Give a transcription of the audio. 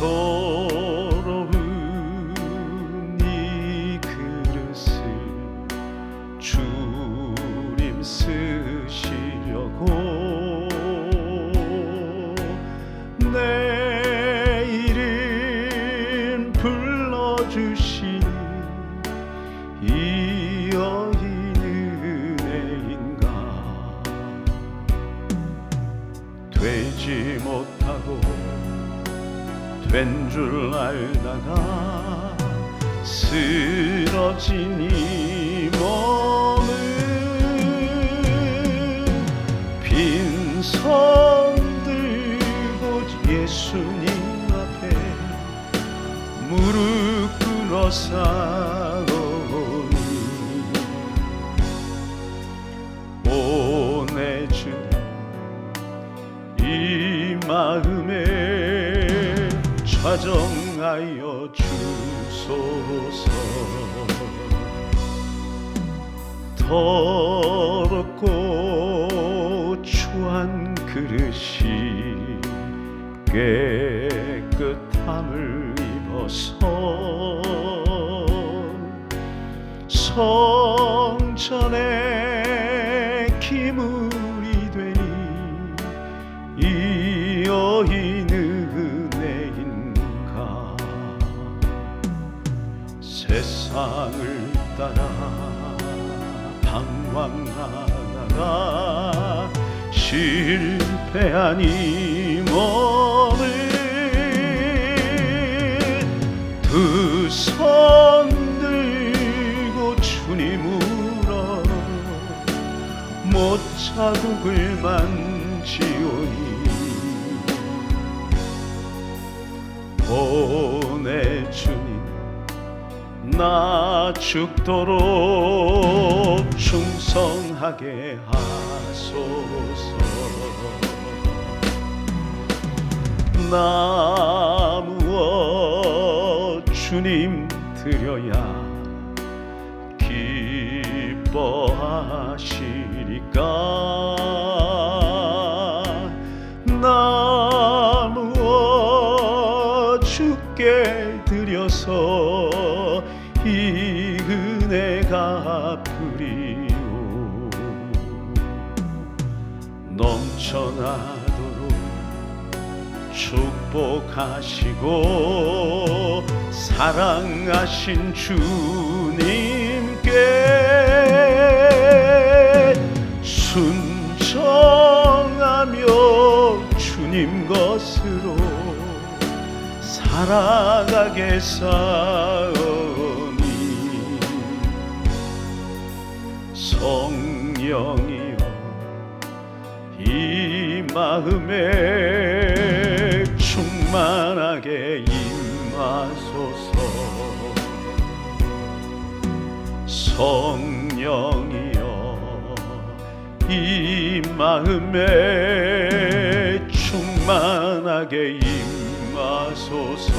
더러운 이 그릇을 주님 쓰시려고 내 이름 불러주시니 이 여인 은혜인가? 되지 못하고 된 줄 알다가 쓰러진 이 몸은 빈손 들고 예수님 앞에 무릎 꿇어 싸 좌정하여 주소서. 더럽고 추한 그릇이 깨끗함을 입어서 성전에 기물 세상을 따라 방황하다가 실패한 이 몸을 두 손 들고 주님으로 못 자국을 만 지오니. 오내 주님 나 죽도록 충성하게 하소서. 나 무엇 주님 드려야 기뻐하시리까? 나 무엇 주께 드려서 이 은혜가 갚으리오. 넘쳐나도록 축복하시고 사랑하신 주님께 순종하며 주님 것으로 살아가겠사오 성령이여 이 마음에 충만하게 임하소서. 성령이여 이 마음에 충만하게 임하소서